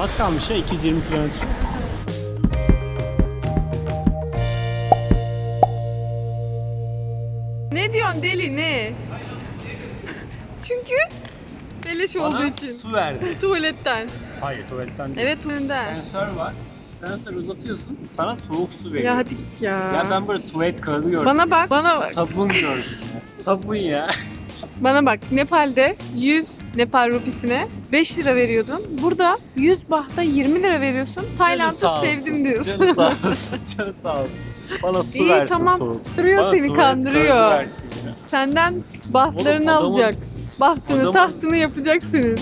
Az kalmış ya 220 kilometre. Ne diyorsun deli ne? Çünkü beleş olduğu için. su verdi. Tuvaletten. Hayır tuvaletten değil. Evet tuvaletten. Sensör var. Sensör uzatıyorsun. Sana soğuk su veriyor. Ya hadi git ya. Ya ben burada tuvalet kağıdı gördüm. Bana bak, bana bak. Sabun gördüm. Sabun ya. Bana bak. Nepal'de 100 Nepal rupisine 5 lira veriyordun. Burada 100 bahta 20 lira veriyorsun. Tayland'ı sevdim olsun. diyorsun. Canı sağ olsun. Canı sağ olsun. Bana su İyi, versin tamam. soğuk. Kandırıyor Bana seni tuvalet kağıdı kandırıyor. versin ya. Senden bahtlarını Oğlum, adamın- alacak. Bahtını, adamın- tahtını yapacaksınız.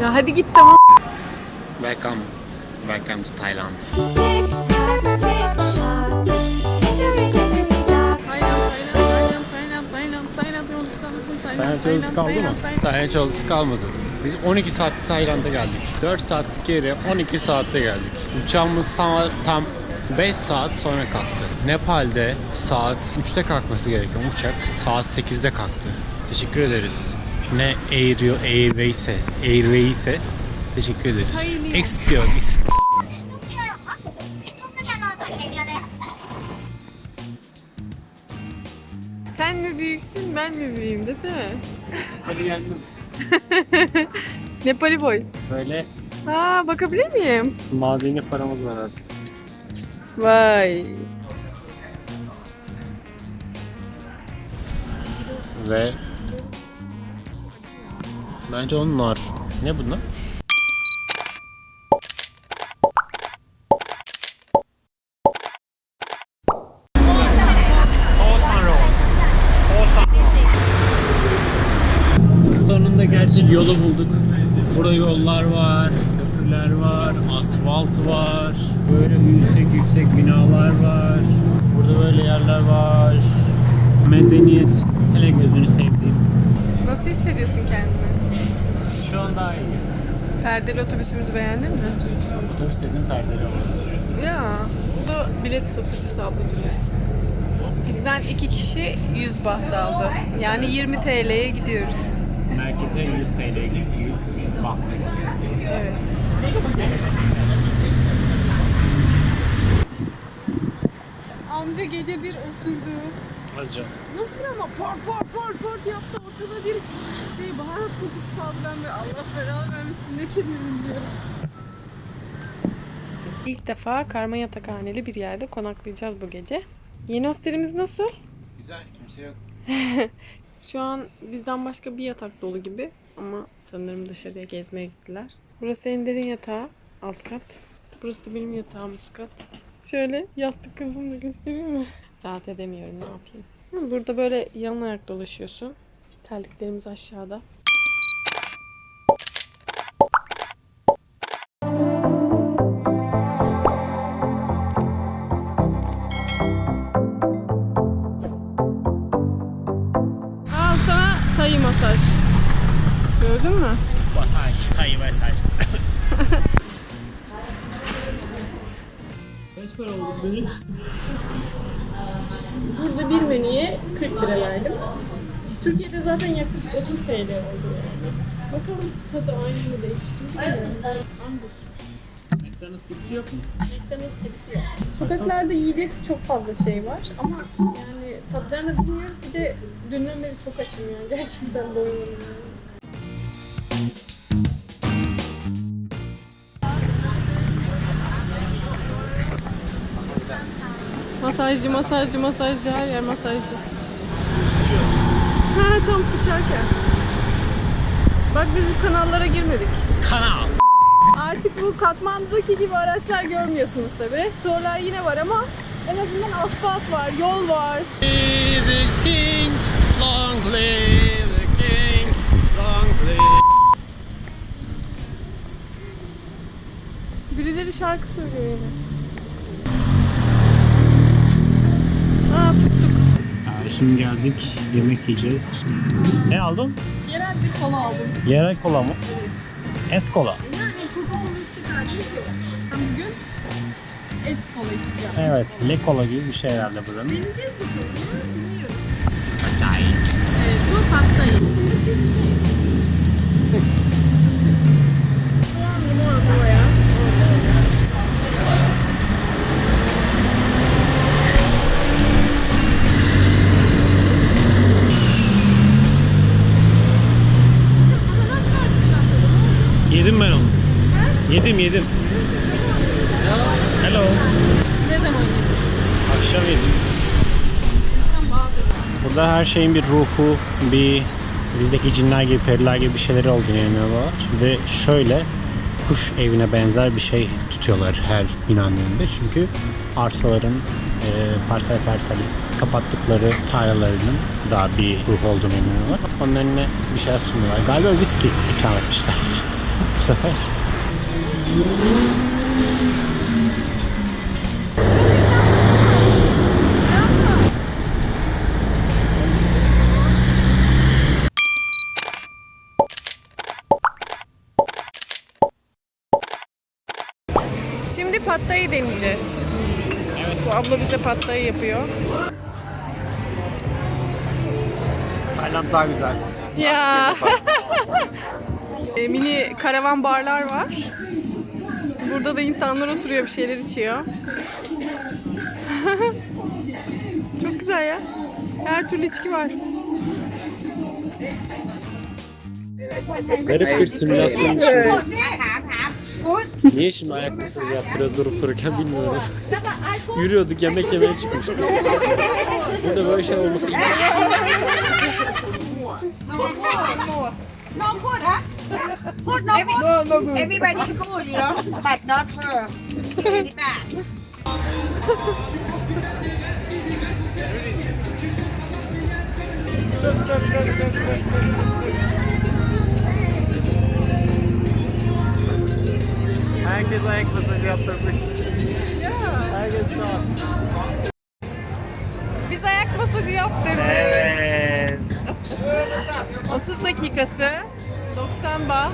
Ya hadi git tamam. Welcome. Welcome to Thailand. Tick tock, tick Tayland yolcusu kaldı mı? Tayland yolcusu kalmadı. Biz 12 saat Tayland'a geldik. 4 saatlik yere 12 saatte geldik. Uçağımız tam 5 saat sonra kalktı. Nepal'de saat 3'te kalkması gereken uçak saat 8'de kalktı. Teşekkür ederiz. Ne Air, Airways'e, Airways'e teşekkür ederiz. Exit diyor, exit. Sen mi büyüksün ben mi büyüğüm desene. Hadi geldim. Nepali boy. Böyle Aa bakabilir miyim? madeni paramız var artık. Vay. Ve bence onlar. Ne bunlar? Gerçek yolu bulduk. Burada yollar var, köprüler var, asfalt var. Böyle yüksek yüksek binalar var. Burada böyle yerler var. Medeniyet hele gözünü sevdiğim. Nasıl hissediyorsun kendini? Şu an daha iyi. Perdeli otobüsümüzü beğendin mi? Otobüs dedim perdeli oldu. Ya. Bu da bilet satıcısı ablacığımız. Bizden iki kişi 100 baht aldı. Yani 20 TL'ye gidiyoruz. Merkeze 100 TL, 100 baht. Evet. Amca gece bir ısırdı. Azca. Nasıl ama por por por por yaptı ortada bir şey baharat kokusu saldı ben de Allah belanı vermesin ne kirlerim diyorum. İlk defa karma yatakhaneli bir yerde konaklayacağız bu gece. Yeni hostelimiz nasıl? Güzel, kimse yok. Şu an bizden başka bir yatak dolu gibi ama sanırım dışarıya gezmeye gittiler. Burası Ender'in yatağı, alt kat. Burası da benim yatağım, üst kat. Şöyle yastık da göstereyim mi? Rahat edemiyorum, ne yapayım. Burada böyle yan ayak dolaşıyorsun. Terliklerimiz aşağıda. Masaj. Gördün mü? Masaj, tayı masaj. Kaç para oldu benim? Burada bir menüye 40 lira verdim. Türkiye'de zaten yaklaşık 30 TL oldu yani. Bakalım tadı aynı mı değişik mi. Angus. McDonald's gibisi yok mu? McDonald's hepsi yok. Sokaklarda yiyecek çok fazla şey var ama yani tadlarını bilmiyorum. Bir de dünden beri çok açım yani. Gerçekten doyuyorum. Masajcı, masajcı, masajcı, her yer masajcı. Ha tam sıçarken. Bak biz bu kanallara girmedik. Kanal. Artık bu Katmandu'daki gibi araçlar görmüyorsunuz tabi. Torlar yine var ama en azından asfalt var, yol var. the king, long live the king, long live. Birileri şarkı söylüyor yine. Aa tuttuk. şimdi geldik, yemek yiyeceğiz. Ne aldın? Yerel bir kola aldım. Yerel kola mı? Es kola. Yani çıkardım ki. Ben bugün es kola içeceğim. Evet, le kola gibi bir şey herhalde buranın. Deneyeceğiz bakalım. Bilmiyoruz. Çay. Patlayı. Şimdiki şey. Soğan limon buraya. Yedim ben onu. Yedim yedim. Hello. Ne zaman yedin? Akşam yedim. Burada her şeyin bir ruhu, bir bizdeki cinler gibi, periler gibi bir şeyleri olduğunu inanıyorlar. Ve şöyle kuş evine benzer bir şey tutuyorlar her inandığında. Çünkü arsaların e, parsel parsel kapattıkları tarlalarının da bir ruh olduğunu inanıyorlar. Onun önüne bir şey sunuyorlar. Galiba viski ikram etmişler bu sefer. Şimdi patlayı deneyeceğiz. Bu abla bize patlayı yapıyor. Tayland daha güzel. Ya. E, Mini karavan barlar var. Burada da insanlar oturuyor bir şeyler içiyor. Çok güzel ya. Her türlü içki var. Garip bir simülasyon içindeyiz. Niye şimdi ayak masajı yaptırıyoruz durup dururken bilmiyorum. Yürüyorduk yemek yemeye çıkmıştık. Burada böyle şey olması No good, huh? Good, no good. No, no good. Everybody good, you know, but not her. Very bad. Herkes ayak masajı yaptırmış. Herkes an. Biz ayak masajı yaptırdık. Evet. 30 dakikası 90 baht.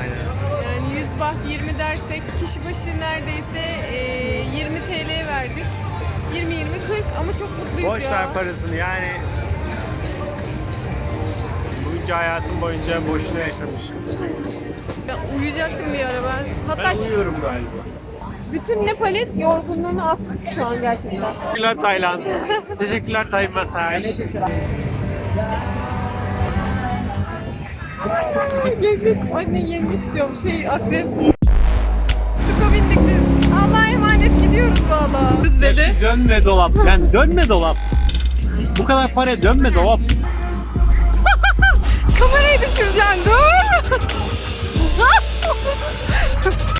Aynen. Yani 100 baht 20 dersek kişi başı neredeyse e, 20 TL verdik. 20 20 40 ama çok mutluyuz Boş ya. ver parasını yani. Bunca hayatım boyunca boşuna yaşamışım. Ben uyuyacaktım bir ara ben. Hatta Ben uyuyorum galiba. bütün Nepal'in yorgunluğunu attık şu an gerçekten. Teşekkürler Tayland. Teşekkürler Tay Masaj. yengeç, anne yengeç diyorum şey akrep. Suka bindik biz. Allah'a emanet gidiyoruz valla. Biz dedi. Dönme dolap. Yani dönme dolap. Bu kadar para dönme dolap. Kamerayı düşüreceksin dur.